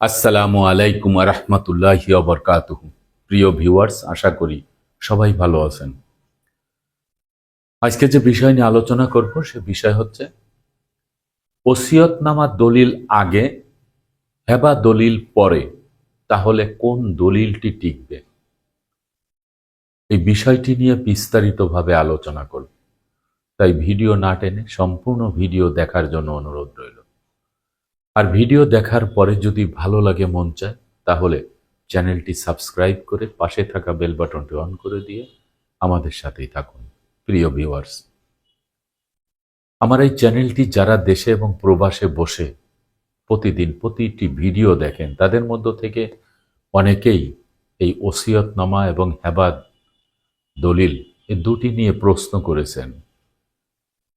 আসসালামু আলাইকুম রহমতুল্লাহ বরকাতুহ। প্রিয় ভিউয়ার্স, আশা করি সবাই ভালো আছেন। আজকে যে বিষয় নিয়ে আলোচনা করব, সে বিষয় হচ্ছে ওসিয়তনামা দলিল আগে, হেবা দলিল পরে, তাহলে কোন দলিলটি টিকবে? এই বিষয়টি নিয়ে বিস্তারিতভাবে আলোচনা করব। তাই ভিডিও না টেনে সম্পূর্ণ ভিডিও দেখার জন্য অনুরোধ রইল। আর ভিডিও দেখার পরে যদি ভালো লাগে মন চায়, তাহলে চ্যানেলটি সাবস্ক্রাইব করে পাশে থাকা বেল বাটনটি অন করে দিয়ে আমাদের সাথেই থাকুন, প্রিয় ভিউয়ার্স। আমার এই চ্যানেলটি যারা দেশে এবং প্রবাসে বসে প্রতিদিন প্রতিটি ভিডিও দেখেন, তাদের মধ্য থেকে অনেকেই এই ওসিয়তনামা এবং হেবাদ দলিল এ দুটি নিয়ে প্রশ্ন করেছেন।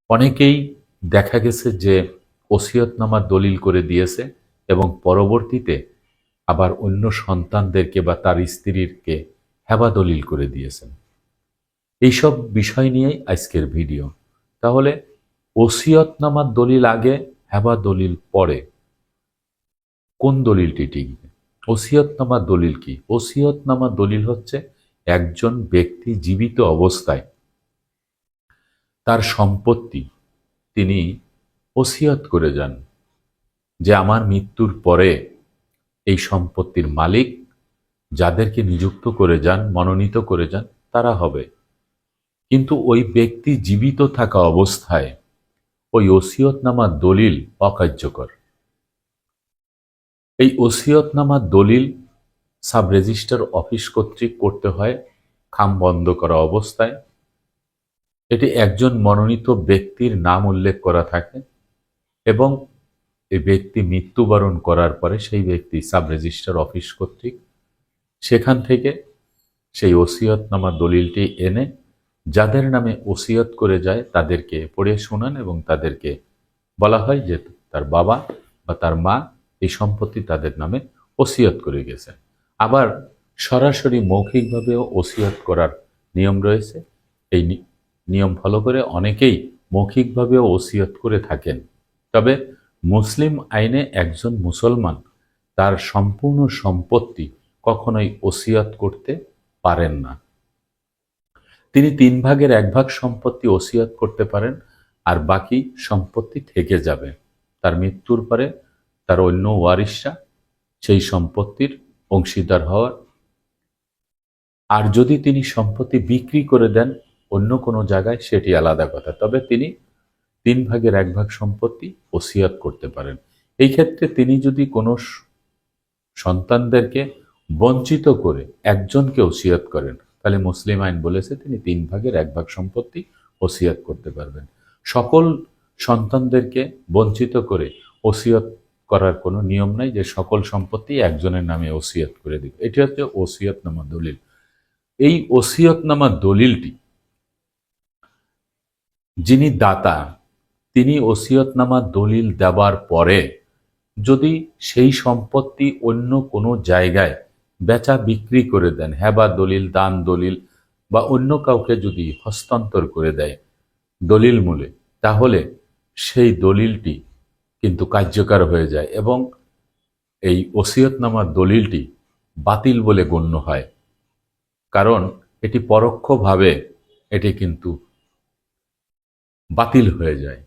অনেকেই দেখা গেছে যে ওসিয়তনামার দলিল করে দিয়েছে এবং পরবর্তীতে আবার অন্য সন্তানদেরকে বা তার স্ত্রীরকে হেবা দলিল করে দিয়েছেন। এইসব বিষয় নিয়েই আজকের ভিডিও। তাহলে ওসিয়তনামার দলিল আগে, হেবা দলিল পরে। কোন দলিলটি টিকবে ওসিয়তনামার দলিল কি? ওসিয়তনামার দলিল হচ্ছে একজন ব্যক্তি জীবিত অবস্থায় তার সম্পত্তি, তিনি ওসিয়ত করে যান যে আমার মৃত্যুর পরে এই সম্পত্তির মালিক যাদেরকে নিযুক্ত করে যান, মনোনীত করে যান, তারা হবে। কিন্তু ওই ব্যক্তি জীবিত থাকা অবস্থায় ওই ওসিয়তনামার দলিল অকার্যকর। এই ওসিয়তনামার দলিল সাব রেজিস্টার অফিস কর্তৃক করতে হয়, খাম বন্ধ করা অবস্থায়। এটি একজন মনোনীত ব্যক্তির নাম উল্লেখ করা থাকে। এবং এই ব্যক্তি মৃত্যুবরণ করার পরে সেই ব্যক্তি সাব রেজিস্টার অফিস কর্তৃক সেখান থেকে সেই ওসিয়তনামা দলিলটি এনে যাদের নামে ওসিয়ত করে যায় তাদেরকে পড়ে শোনান এবং তাদেরকে বলা হয় যে তার বাবা বা তার মা এই সম্পত্তি তাদের নামে ওসিয়ত করে গেছে আবার সরাসরি মৌখিকভাবেও ওসিয়ত করার নিয়ম রয়েছে। এই নিয়ম ফলো করে অনেকেই মৌখিকভাবেও ওসিয়ত করে থাকেন। তবে মুসলিম আইনে একজন মুসলমান তার সম্পূর্ণ সম্পত্তি কখনোই ওসিয়ত করতে পারেন না। তিনি তিন ভাগের এক ভাগ সম্পত্তি ওসিয়ত করতে পারেন আর বাকি সম্পত্তি থেকে যাবে। তার মৃত্যুর পরে তার অন্য ওয়ারিশরা সেই সম্পত্তির অংশীদার হওয়ার। আর যদি তিনি সম্পত্তি বিক্রি করে দেন অন্য কোনো জায়গায় সেটি আলাদা কথা। তবে তিনি তিন ভাগের এক ভাগ সম্পত্তি ওসিয়াত করতে পারেন। এই ক্ষেত্রে তিনি যদি কোনো সন্তানদেরকে বঞ্চিত করে একজনকে ওসিয়াত করেন, তাহলে মুসলিম আইন বলেছে তিনি তিন ভাগের এক ভাগ সম্পত্তি ওসিয়াত করতে পারবেন। সকল সন্তানদেরকে বঞ্চিত করে ওসিয়ত করার কোনো নিয়ম নাই যে সকল সম্পত্তি একজনের নামে ওসিয়ত করে দিবে। এটি হচ্ছে ওসিয়তনামা দলিল। এই ওসিয়তনামা দলিলটি যিনি দাতা তিনি ওসিয়তনামা দলিল দেওয়ার পরে যদি সেই সম্পত্তি অন্য কোনো জায়গায় বেচা বিক্রি করে দেন হেবা দলিল, দান দলিল বা অন্য কাউকে যদি হস্তান্তর করে দেয় দলিল মূলে, তাহলে সেই দলিলটি কিন্তু কার্যকর হয়ে যায় এবং এই ওসিয়তনামার দলিলটি বাতিল বলে গণ্য হয়। কারণ এটি পরোক্ষভাবে এটি কিন্তু বাতিল হয়ে যায়।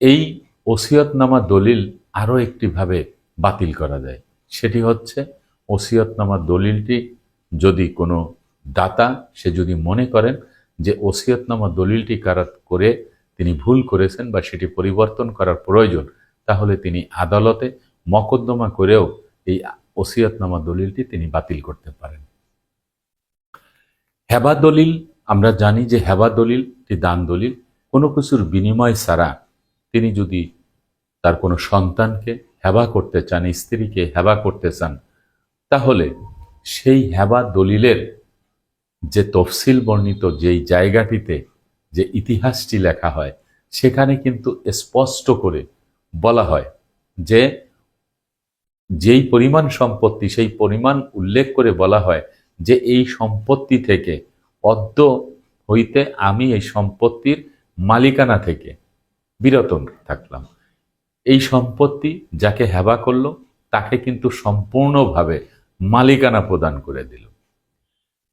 এই ওসিয়তনামা দলিল আরও একটিভাবে বাতিল করা যায়। সেটি হচ্ছে, ওসিয়তনামা দলিলটি যদি কোনো দাতা, সে যদি মনে করেন যে ওসিয়তনামা দলিলটি কারাত করে, তিনি ভুল করেছেন বা সেটি পরিবর্তন করার প্রয়োজন, তাহলে তিনি আদালতে মকদ্দমা করেও এই ওসিয়তনামা দলিলটি তিনি বাতিল করতে পারেন। হেবা দলিল, আমরা জানি যে হেবা দলিলটি দান দলিল। কোনো কিছুর বিনিময় ছাড়া তিনি যদি তার কোনো সন্তানকে হেবা করতে চান, স্ত্রীকে হেবা করতে চান, তাহলে সেই হেবা দলিলের যে তফসিল বর্ণিত যেই জায়গাটিতে যে ইতিহাসটি লেখা হয়, সেখানে কিন্তু স্পষ্ট করে বলা হয় যে যেই পরিমাণ সম্পত্তি, সেই পরিমাণ উল্লেখ করে বলা হয় যে এই সম্পত্তি থেকে অদ্য হইতে আমি এই সম্পত্তির মালিকানা থেকে বিরত থাকলাম। এই সম্পত্তি যাকে হেবা করল, তাকে কিন্তু সম্পূর্ণভাবে মালিকানা প্রদান করে দিল।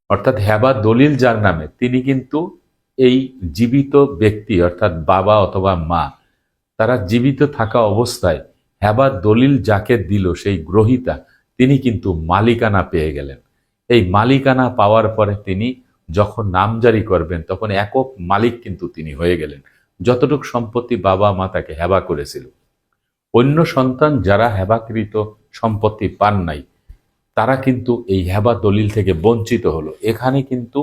অর্থাৎ হেবা দলিল যার নামে, তিনি কিন্তু এই জীবিত ব্যক্তি, অর্থাৎ বাবা অথবা মা, তারা জীবিত থাকা অবস্থায় হেবা দলিল যাকে দিল, সেই গ্রহিতা, তিনি কিন্তু মালিকানা পেয়ে গেলেন। এই মালিকানা পাওয়ার পরে তিনি যখন নামজারি করবেন, তখন একক মালিক কিন্তু তিনি হয়ে গেলেন। যতটুক সম্পত্তি বাবা মা তাকে হেবা করেছিল। অন্য সন্তান যারা হেবাকৃত সম্পত্তি পান নাই, তারা কিন্তু এই হেবা দলিল থেকে বঞ্চিত হলো। এখানে কিন্তু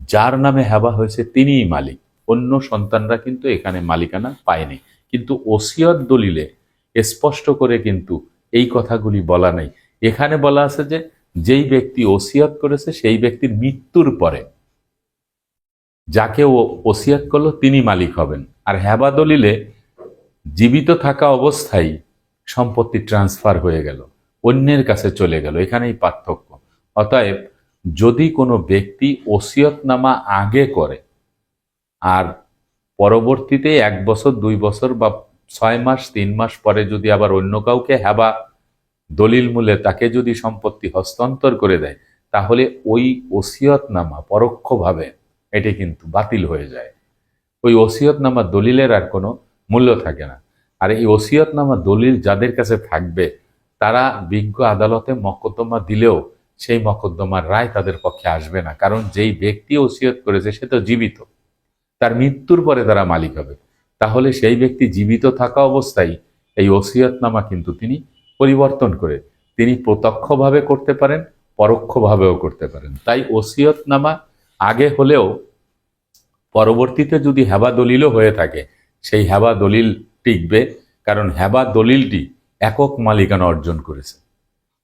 যার নামে হেবা হয়েছে তিনিই মালিক। অন্য সন্তানরা কিন্তু এখানে মালিকানা পায়নি। কিন্তু ওসিয়ত দলিলে স্পষ্ট করে কিন্তু এই কথাগুলি বলা নেই। এখানে বলা আছে যে, যেই ব্যক্তি ওসিয়ত করেছে, সেই ব্যক্তির মৃত্যুর পরে যাকে ও ওসিয়াত করল তিনি মালিক হবেন। আর হেবা দলিলে জীবিত থাকা অবস্থায় সম্পত্তি ট্রান্সফার হয়ে গেল, অন্যের কাছে চলে গেল, এখানেই পার্থক্য। অতএব যদি কোনো ব্যক্তি ওসিয়তনামা আগে করে, আর পরবর্তীতে এক বছর, দুই বছর বা ছয় মাস, তিন মাস পরে যদি আবার অন্য কাউকে হেবা দলিল মূলে তাকে যদি সম্পত্তি হস্তান্তর করে দেয়, তাহলে ওই ওসিয়তনামা পরোক্ষভাবে এটি কিন্তু বাতিল হয়ে যায়। ওই ওসিয়তনামা দলিলের আর কোনো মূল্য থাকে না। আর এই ওসিয়তনামা দলিল যাদের কাছে থাকবে, তারা বিজ্ঞ আদালতে মকদ্দমা দিলেও সেই মকদ্দমার রায় তাদের পক্ষে আসবে না। কারণ যেই ব্যক্তি ওসিয়ত করেছে, সে তো জীবিত। তার মৃত্যুর পরে তারা মালিক হবে। তাহলে সেই ব্যক্তি জীবিত থাকা অবস্থায় এই ওসিয়তনামা কিন্তু তিনি পরিবর্তন করে, তিনি প্রত্যক্ষভাবে করতে পারেন, পরোক্ষভাবেও করতে পারেন। তাই ওসিয়তনামা আগে হলেও পরবর্তীতে যদি হেবা দলিলও হয়ে থাকে, সেই হেবা দলিল টিকবে, কারণ হেবা দলিলটি একক মালিকানা অর্জন করেছে।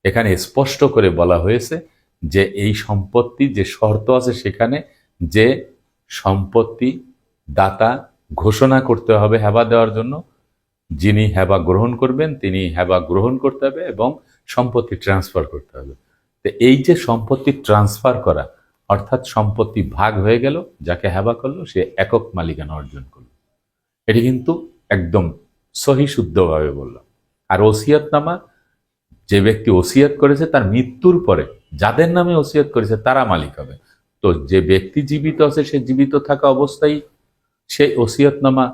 এখানে স্পষ্ট করে বলা হয়েছে যে এই সম্পত্তি যে শর্ত আছে সেখানে যে সম্পত্তি দাতা ঘোষণা করতে হবে হেবা দেওয়ার জন্য, যিনি হেবা গ্রহণ করবেন তিনি হেবা গ্রহণ করতে হবে এবং সম্পত্তি ট্রান্সফার করতে হবে। তো এই যে সম্পত্তি ট্রান্সফার করা অর্থাৎ সম্পত্তি ভাগ হয়ে গেল, যাকে হেবা করল, সে একক মালিকানা অর্জন করল। এটি কিন্তু একদম সহি শুদ্ধভাবে বলল আর ওসিয়তনামা যে ব্যক্তি ওসিয়ত করেছে, তার মৃত্যুর পরে যাদের নামে ওসিয়াত করেছে, তারা মালিক হবে। তো যে ব্যক্তি জীবিত আছে, সে জীবিত থাকা অবস্থায় সেই ওসিয়তনামা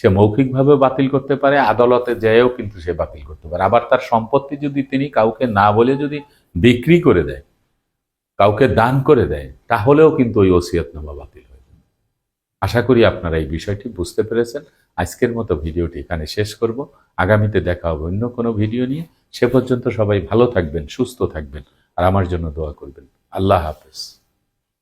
সে মৌখিকভাবে বাতিল করতে পারে, আদালতে যেয়েও কিন্তু সে বাতিল করতে পারে। আবার তার সম্পত্তি যদি তিনি কাউকে না বলে যদি বিক্রি করে দেয় কাউকে দান করে দেয়, তাহলেও কিন্তু ওই ওসিয়তনামা বাতিল হয়ে যাবে আশা করি আপনারা এই বিষয়টি বুঝতে পেরেছেন। আজকের মতো ভিডিওটি এখানে শেষ করব। আগামীতে দেখা হবে অন্য কোনো ভিডিও নিয়ে। সে পর্যন্ত সবাই ভালো থাকবেন, সুস্থ থাকবেন, আর আমার জন্য দোয়া করবেন। আল্লাহ হাফেজ।